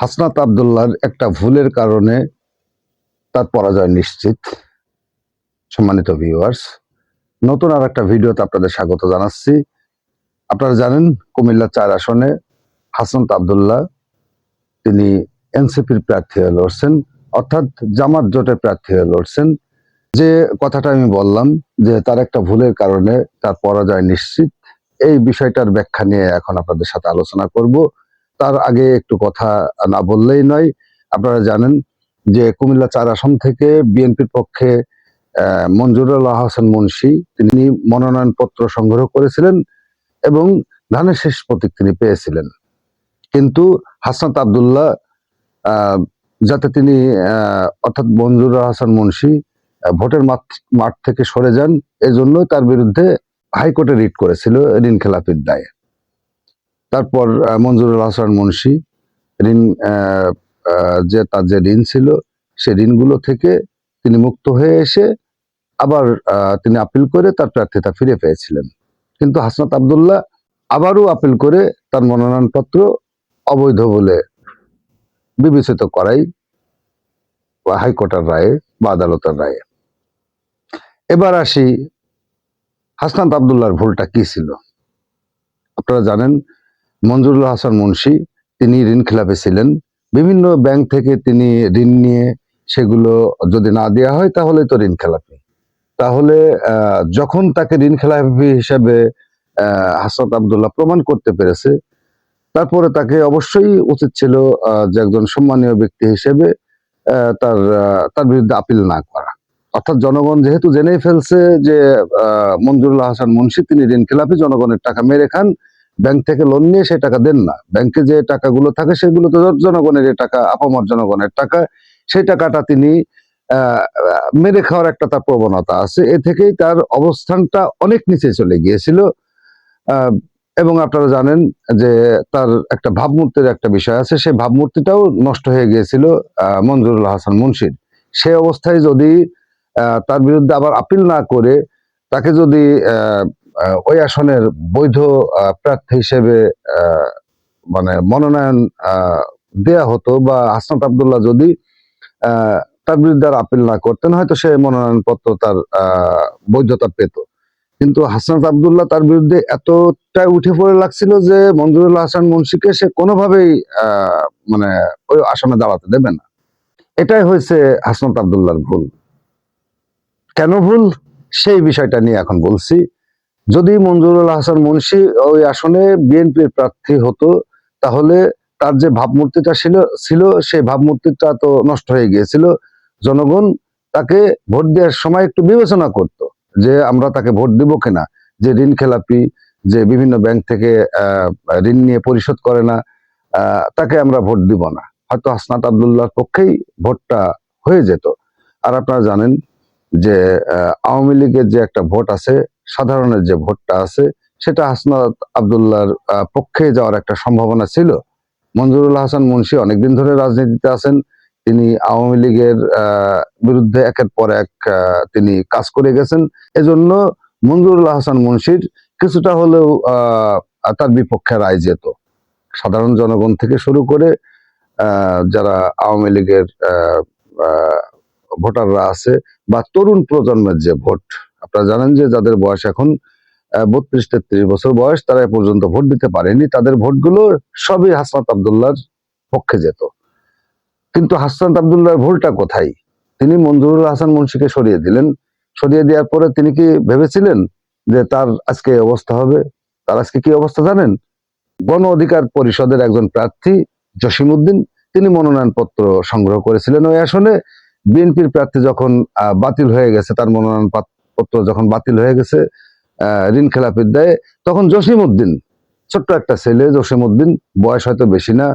হাসনাত আবদুল্লাহর একটা ভুলের কারণে তার পরাজয় নিশ্চিত। সম্মানিত ভিউয়ার্স নতুন আর একটা ভিডিওতে আপনাদের স্বাগত জানাচ্ছি। আপনারা জানেন, কুমিল্লা চার আসনে হাসনাত আবদুল্লাহ, তিনি এনসিপির প্রার্থী হয়ে লড়ছেন, অর্থাৎ জামাত জোটের প্রার্থী হয়ে লড়ছেন। যে কথাটা আমি বললাম, যে তার একটা ভুলের কারণে তার পরাজয় নিশ্চিত, এই বিষয়টার ব্যাখ্যা নিয়ে এখন আপনাদের সাথে আলোচনা করব। তার আগে একটু কথা না বললেই নয়। আপনারা জানেন যে কুমিল্লা চার আসন থেকে বিএনপির পক্ষে মঞ্জুরুল্লাহ হাসান মুন্সি তিনি মনোনয়ন পত্র সংগ্রহ করেছিলেন এবং ধানের শেষ প্রতীক তিনি পেয়েছিলেন। কিন্তু হাসনাত আবদুল্লাহ যাতে তিনি অর্থাৎ মঞ্জুর হাসান মুন্সি ভোটের মাঠ মাঠ থেকে সরে যান এজন্য তার বিরুদ্ধে হাইকোর্টে রিট করেছিল ঋণ খেলাপির দায়ে। তারপর মঞ্জুরুল হাসান মুন্সি, ঋণ যে তার যে ঋণ ছিল, সে ঋণগুলো থেকে তিনি মুক্ত হয়ে এসে আবার তিনি আপিল করে তার প্রার্থিতা ফিরে পেয়েছিলেন। কিন্তু হাসনাত আবদুল্লাহ আবারও আপিল করে তার মনোনয়নপত্র অবৈধ বলে বিবেচিত করাই হাইকোর্টের রায়ে বা আদালতের রায়ে। এবার আসি হাসনাত আবদুল্লাহর ভুলটা কি ছিল? আপনারা জানেন মঞ্জুরুল হাসান মুন্সি, তিনি ঋণ খেলাপে ছিলেন। বিভিন্ন ব্যাংক থেকে তিনি ঋণ নিয়ে সেগুলো যদি না দেওয়া হয় তাহলে তো ঋণ খেলাপি। তাহলে যখন তাকে ঋণ খেলাপি হিসেবে হাসনাত আবদুল্লাহ প্রমাণ করতে পেরেছে, তারপরে তাকে অবশ্যই উচিত ছিল যে একজন সম্মানীয় ব্যক্তি হিসেবে তার তার বিরুদ্ধে আপিল না করা। অর্থাৎ জনগণ যেহেতু জেনেই ফেলছে যে মঞ্জুরুল্লাহ হাসান মুন্সি, তিনি ঋণ খেলাপি, জনগণের টাকা মেরে খান ব্যাংক থেকে লোন নিয়ে সেই টাকা দেন না। ব্যাংকে যে টাকাগুলো থাকে সেগুলো তো জনগণের টাকা, আপামর জনগণের টাকা, সেই টাকাটা তিনি মেরে খাওয়ার একটা তার প্রবণতা আছে। এ থেকেই তার অবস্থানটা অনেক নিচে চলে গিয়েছিল। এবং আপনারা জানেন যে তার একটা ভাবমূর্তির একটা বিষয় আছে। সেই ভাবমূর্তিটাও নষ্ট হয়ে গিয়েছিল মঞ্জুরুল হাসান মুন্সির সে অবস্থায় যদি তার বিরুদ্ধে আবার আপিল না করে, তাকে যদি ওই আসনের বৈধ প্রার্থী হিসেবে মানে মনোনয়ন দেয়া হতো বা হাসনাত আবদুল্লাহ যদি তার বিরুদ্ধে আর আপিল না করতেন, হয়তো সে মনোনয়নপত্র তার বৈধতা পেত। কিন্তু হাসনাত আবদুল্লাহ তার বিরুদ্ধে এতটাই উঠে পড়ে লাগছিল যে মঞ্জুরুল হাসান মুন্সিকে সে কোনোভাবেই মানে ওই আসনে দাঁড়াতে দেবে না। এটাই হয়েছে হাসনাত আবদুল্লাহর ভুল। কেন ভুল? সেই বিষয়টা নিয়ে এখন বলছি। যদি মঞ্জুরুল হাসান মুন্সি ওই আসনে বিএনপির প্রার্থী হতো, তাহলে তার যে ভাবমূর্তিটা ছিল ছিল, সেই ভাবমূর্তিটা তো নষ্ট হয়ে গিয়েছিল। জনগণ তাকে ভোট দেওয়ার সময় একটু বিবেচনা করত যে আমরা তাকে ভোট দিব কিনা, যে ঋণ খেলাপি, যে বিভিন্ন ব্যাংক থেকে ঋণ নিয়ে পরিশোধ করে না তাকে আমরা ভোট দিব না। হয়তো হাসনাত আবদুল্লাহর পক্ষেই ভোটটা হয়ে যেত। আর আপনারা জানেন যে আওয়ামী লীগের যে একটা ভোট আছে সাধারণের যে ভোটটা আছে, সেটা হাসনাত আবদুল্লাহর পক্ষে যাওয়ার একটা সম্ভাবনা ছিল। মঞ্জুরুল হাসান মুন্সি অনেকদিন ধরে রাজনীতিতে আছেন। তিনি আওয়ামী লীগের বিরুদ্ধে একের পর এক তিনি কাজ করে গেছেন। এজন্য মঞ্জুরুল হাসান মুন্সির কিছুটা হলেও তার বিপক্ষে রায় যেত। সাধারণ জনগণ থেকে শুরু করে যারা আওয়ামী লীগের ভোটাররা আছে বা তরুণ প্রজন্মের যে ভোট আপনারা জানেন যে যাদের বয়স এখন বত্রিশ তেত্রিশ বছর বয়স, তারা পর্যন্ত ভোট দিতে পারেনি। তাদের ভোটগুলো সবই হাসনাত আবদুল্লাহর পক্ষে যেত। কিন্তু হাসনাত আবদুল্লাহর ভুলটা কোথায়? তিনি মঞ্জুরুল হাসান মুন্সিকে সরিয়ে দিলেন। সরিয়ে দেওয়ার পরে তিনি কি ভেবেছিলেন যে তার আজকে অবস্থা হবে? তার আজকে কি অবস্থা জানেন? গণ অধিকার পরিষদের একজন প্রার্থী জসিম উদ্দিন, তিনি মনোনয়নপত্র সংগ্রহ করেছিলেন ওই আসনে। বিএনপির প্রার্থী যখন বাতিল হয়ে গেছে তার মনোনয়ন পাত- পত্র যখন বাতিল হয়ে গেছে ঋণ খেলাপির দায়ে, তখন জসিমউদ্দিন, ছোট্ট একটা ছেলে, জসিমউদ্দিন, বয়স হয়তো বেশি না,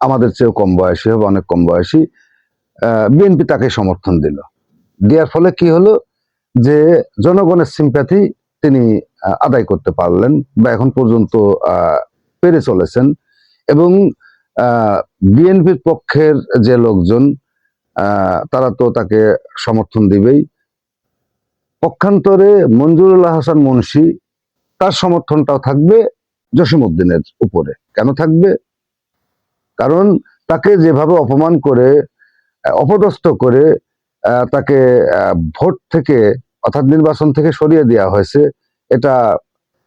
আমাদের চেয়েও কম বয়সী হবে, অনেক কম বয়সী বিএনপি তাকে সমর্থন দিল। দেওয়ার ফলে কি হলো যে, জনগণের সিম্প্যাথি তিনি আদায় করতে পারলেন বা এখন পর্যন্ত পেরে চলেছেন এবং বিএনপির পক্ষের যে লোকজন তারা তো তাকে সমর্থন দিবেই। পক্ষান্তরে মঞ্জুরুল্লাহ হাসান মুন্সি তার সমর্থনটাও থাকবে জসিমউদ্দিনের উপরে। কেন থাকবে? কারণ তাকে যেভাবে অপমান করে, অপদস্থ করে তাকে ভোট থেকে অর্থাৎ নির্বাচন থেকে সরিয়ে দেওয়া হয়েছে, এটা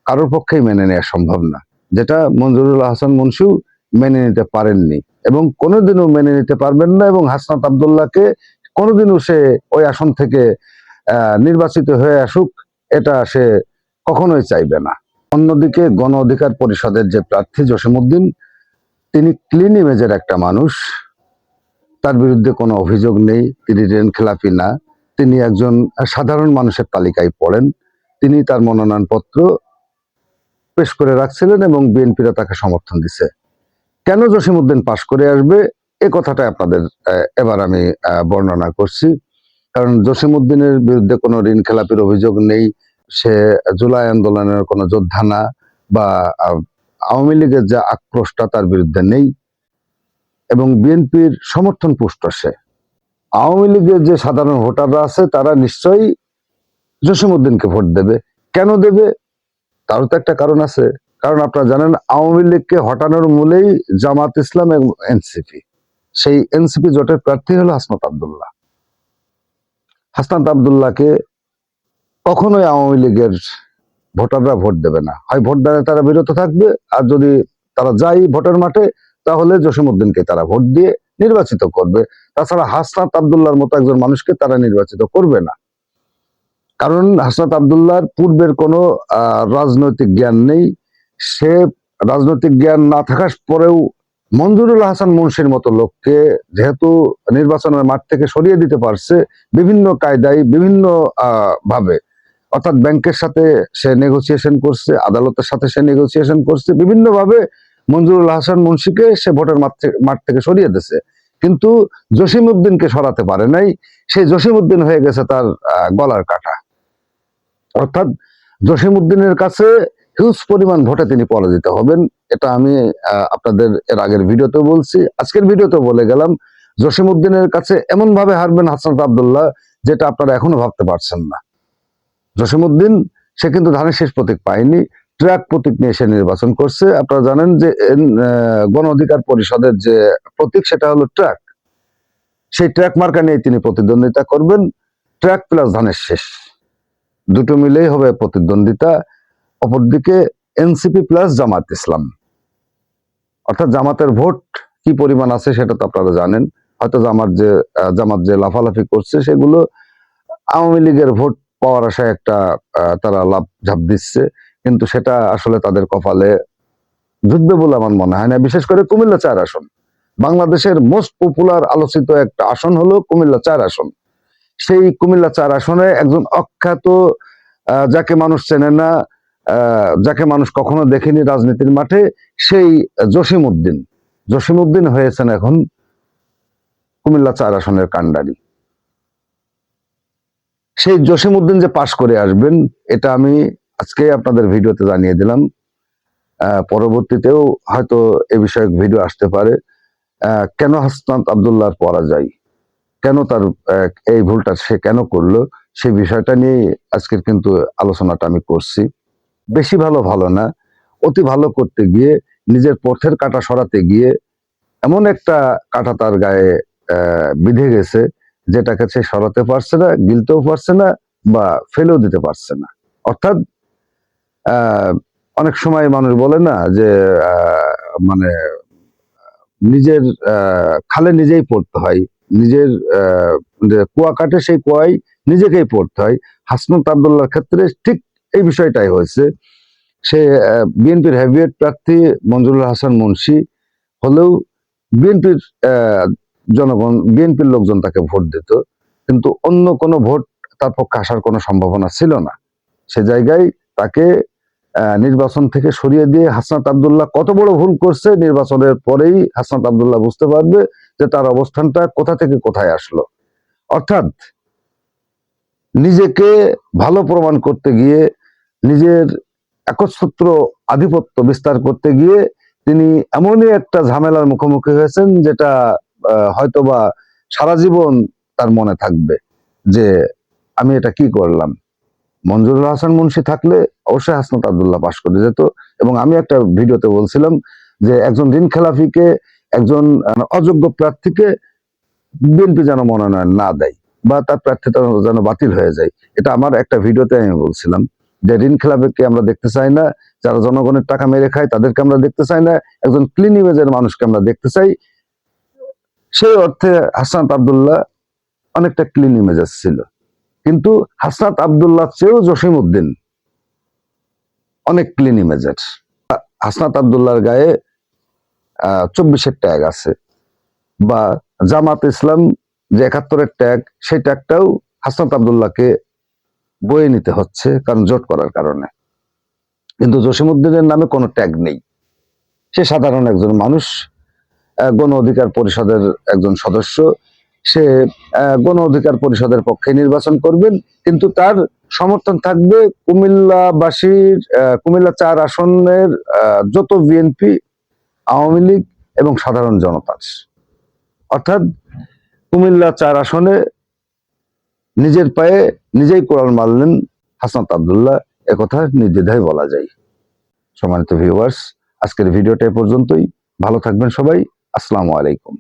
কারোর পক্ষেই মেনে নেওয়া সম্ভব না। যেটা মঞ্জুরুল হাসান মুন্সিও মেনে নিতে পারেননি এবং কোনোদিনও মেনে নিতে পারবেন না এবং হাসনাত আবদুল্লাহকে কোনোদিনও সে ওই আসন থেকে নির্বাচিত হয়ে আসুক, এটা সে কখনোই চাইবে না। অন্যদিকে গণ অধিকার পরিষদের যে প্রার্থী জসিমউদ্দিন, তিনি ক্লিন ইমেজের একটা মানুষ। তার বিরুদ্ধে কোনো অভিযোগ নেই, তিনি রেন খেলাপি না। তিনি একজন সাধারণ মানুষের তালিকায় পড়েন। তিনি তার মনোনয়নপত্র পেশ করে রাখছিলেন এবং বিএনপিরা তাকে সমর্থন দিছে। কেন জসিমউদ্দিন পাশ করে আসবে? এ কথাটা আপনাদের এবার আমি বর্ণনা করছি। কারণ জসিমউদ্দিনের বিরুদ্ধে কোনো ঋণ খেলাপির অভিযোগ নেই। সে জুলাই আন্দোলনের কোনো যোদ্ধা না বা আওয়ামী লীগের যে আক্রোশটা তার বিরুদ্ধে নেই। এবং বিএনপির সমর্থন পুষ্ট সে। আওয়ামী লীগের যে সাধারণ ভোটাররা আছে, তারা নিশ্চয়ই জসিমউদ্দিনকে ভোট দেবে। কেন দেবে? তারও তো একটা কারণ আছে। কারণ আপনারা জানেন, আওয়ামী লীগকে হটানোর মূলেই জামাত ইসলাম এবং এনসিপি। সেই এনসিপি জোটের প্রার্থী হলো হাসনাত আবদুল্লাহ। হাসনাত আবদুল্লাহকে কখনোই আওয়ামী লীগের ভোটাররা ভোট দেবে না। হয় ভোট দানে তারা বিরত থাকবে, আর যদি তারা যায় ভোটের মাঠে, তাহলে জসিমউদ্দিনকে তারা ভোট দিয়ে নির্বাচিত করবে। তাছাড়া হাসনাত আবদুল্লাহর মতো একজন মানুষকে তারা নির্বাচিত করবে না। কারণ হাসনাত আবদুল্লাহর পূর্বের কোনো রাজনৈতিক জ্ঞান নেই। সে রাজনৈতিক জ্ঞান না থাকার পরেও মঞ্জুরুল হাসান মুন্সির মতো লোককে যেহেতু নির্বাচনের মাঠ থেকে সরিয়ে দিতে পারছে বিভিন্ন কায়দায়, বিভিন্ন ভাবে। অর্থাৎ ব্যাংকের সাথে সে নেগোসিয়েশন করছে, আদালতের সাথে সে নেগোসিয়েশন করছে, বিভিন্ন ভাবে মঞ্জুরুল হাসান মুন্সিকে সে ভোটের মাঠ থেকে- সরিয়ে দিয়েছে। কিন্তু জসিম উদ্দিনকে সরাতে পারে নাই, সেই জসিম উদ্দিন হয়ে গেছে তার গলার কাটা। অর্থাৎ জসিম উদ্দিনের কাছে হিউজ পরিমাণ ভোটে তিনি পরাজিত হবেন। এটা আমি আপনাদের এর আগের ভিডিওতে বলছি। আজকের ভিডিওতে বলে গেলাম জসিম উদ্দিনের কাছে এমন ভাবে হারবেন হাসনাত আবদুল্লাহ, যেটা আপনারা এখনও ভাবতে পারছেন না। জসিম উদ্দিন সে কিন্তু ধানের শেষ প্রতীক পায়নি, ট্র্যাক প্রতীক নিয়ে সে নির্বাচন করছে। আপনারা জানেন যে গণ অধিকার পরিষদের যে প্রতীক, সেটা হলো ট্র্যাক। সেই ট্র্যাক মার্কা নিয়ে তিনি প্রতিদ্বন্দ্বিতা করবেন। ট্র্যাক প্লাস ধানের শেষ। দুটো মিলেই হবে প্রতিদ্বন্দ্বিতা। অপরদিকে এনসিপি প্লাস জামাত ইসলাম। অর্থাৎ জামাতের ভোট কি পরিমাণ আছে সেটা তো আপনারা জানেন। হয়তো জামাত যে জামাত যে লাফালাফি করছে সেগুলো আওয়ামী লীগের ভোট পাওয়ার আশায় একটা তারা লাভ ঝাপ দিচ্ছে। কিন্তু সেটা আসলে তাদের কপালে যুদ্ধ বলে আমার মনে হয় না। বিশেষ করে কুমিল্লা চার আসন। বাংলাদেশের মোস্ট পপুলার আলোচিত একটা আসন হলো কুমিল্লা চার আসন। সেই কুমিল্লা চার আসনে একজন অখ্যাত যাকে মানুষ চেনে না যাকে মানুষ কখনো দেখেনি রাজনীতির মাঠে, সেই জসিম উদ্দিন জসিম উদ্দিন হয়েছেন এখন কুমিল্লা চার আসনের কাণ্ডারি। সেই জসিম উদ্দিন যে পাশ করে আসবেন, এটা আমি আজকে আপনাদের ভিডিওতে জানিয়ে দিলাম। পরবর্তীতেও হয়তো এ বিষয়ক ভিডিও আসতে পারে। কেন হাসনাত আবদুল্লাহর পরাজয়? কেন তার এই ভুলটা সে কেন করল? সেই বিষয়টা নিয়ে আজকের কিন্তু আলোচনাটা আমি করছি। বেশি ভালো ভালো না, অতি ভালো করতে গিয়ে, নিজের পথের কাটা সরাতে গিয়ে এমন একটা কাটা তার গায়ে বিঁধে গেছে, যেটাকে সে সরাতে পারছে না, গিলতেও পারছে না বা ফেলেও দিতে পারছে না। অর্থাৎ অনেক সময় মানুষ বলে না যে মানে নিজের খালে নিজেই পড়তে হয়, নিজের কুয়া কাটে সেই কুয়ায় নিজেকেই পড়তে হয়। হাসনাত আবদুল্লাহর ক্ষেত্রে ঠিক এই বিষয়টাই হয়েছে। সে বিএনপির হেভিয়েট প্রার্থী মঞ্জুরুল হাসান মুন্সি হলেও বিএনপির জনগণ, বিএনপির লোকজন তাকে ভোট দিত। কিন্তু অন্য কোনো ভোট তার পক্ষে আসার কোনো সম্ভাবনা ছিল না। সে জায়গায় তাকে নির্বাচন থেকে সরিয়ে দিয়ে হাসনাত আবদুল্লাহ কত বড় ভুল করছে নির্বাচনের পরেই হাসনাত আবদুল্লাহ বুঝতে পারবে যে তার অবস্থানটা কোথা থেকে কোথায় আসলো। অর্থাৎ নিজেকে ভালো প্রমাণ করতে গিয়ে নিজের একচ্ছত্র আধিপত্য বিস্তার করতে গিয়ে তিনি এমনই একটা ঝামেলার মুখোমুখি হয়েছেন যেটা হয়তোবা সারা জীবন তার মনে থাকবে যে আমি এটা কি করলাম। মঞ্জুরুল হাসান মুন্সি থাকলে অবশ্যই হাসনাত আবদুল্লাহ পাশ করে যেত এবং আমি একটা ভিডিওতে বলছিলাম যে একজন ঋণ খেলাফিকে একজন অযোগ্য প্রার্থীকে বিএনপি যেন মনোনয়ন না দেয় বা তার প্রার্থীটা যেন বাতিল হয়ে যায়। এটা আমার একটা ভিডিওতে আমি বলছিলাম। যে ঋণ খেলাপিকে আমরা দেখতে চাই না, যারা জনগণের টাকা মেরে খায় তাদেরকে আমরা দেখতে চাই না, একজন ক্লিন ইমেজের মানুষকে আমরা দেখতে চাই। সেই অর্থে হাসনাত আবদুল্লাহ অনেকটা ক্লিন ইমেজের ছিল। কিন্তু হাসনাত আবদুল্লাহ চেয়েও জসিম উদ্দিন অনেক ক্লিন ইমেজের হাসনাত আবদুল্লাহর গায়ে চব্বিশের ট্যাগ আছে। বা জামাত ইসলাম যে একাত্তরের ট্যাগ সেই ট্যাগটাও হাসনাত আবদুল্লাহকে বয়ে নিতে হচ্ছে, কারণ জোট করার কারণে। কিন্তু জসিমুদ্দিনের নামে কোনো ট্যাগ নেই। সে সাধারণ একজন মানুষ গণ অধিকার পরিষদের একজন সদস্য। সে গণ অধিকার পরিষদের পক্ষে নির্বাচন করবেন, কিন্তু তার সমর্থন থাকবে কুমিল্লাবাসীর কুমিল্লা চার আসনের যত বিএনপি আওয়ামী লীগ এবং সাধারণ জনতার অর্থাৎ কুমিল্লা চার আসনে নিজের পায়ে নিজেই কোরআন মারলেন, হাসনাত আবদুল্লাহ, একথা নির্দ্বিধায় বলা যায়। সম্মানিত ভিউয়ার্স আজকের ভিডিওটা পর্যন্তই। ভালো থাকবেন সবাই। আসসালামু আলাইকুম।